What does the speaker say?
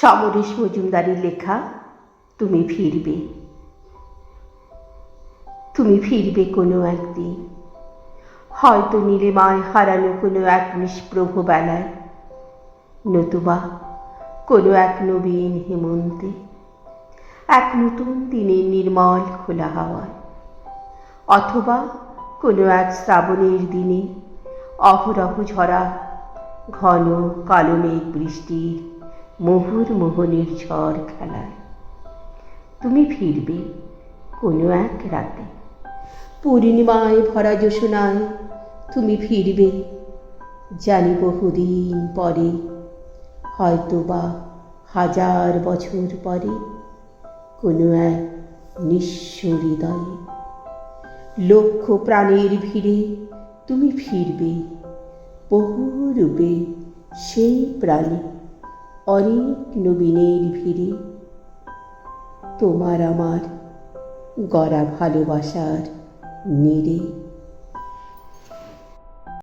সমরেশ মজুমদারের লেখা, তুমি ফিরবে। তুমি ফিরবে কোনো একদিন। হয়তো নীলিমায় হারানো কোনো এক নিষ্প্রভ বেলায়। নতুবা কোনো এক নবীন হেমন্তে। এক নতুন দিনের নির্মল খোলা হাওয়ায়। অথবা কোনো এক শ্রাবণের দিনে অহরহ ঝরা ঘন কালো মেঘ বৃষ্টির মুহুর মোহনের ঝড় খেলায় তুমি ফিরবে কোনো এক রাতে। পূর্ণিমায় ভরা জোসনায় তুমি ফিরবে। জানি বহুদিন পরে হয়তো বা হাজার বছর পরে, কোনো এক নিঃস্ব হৃদয়ে। লক্ষ প্রাণের ভিড়ে তুমি ফিরবে, বহু রূপে সেই প্রাণে। অনেক নবীনের ভিড়ে। তোমার আমার গড়া ভালোবাসার নিরে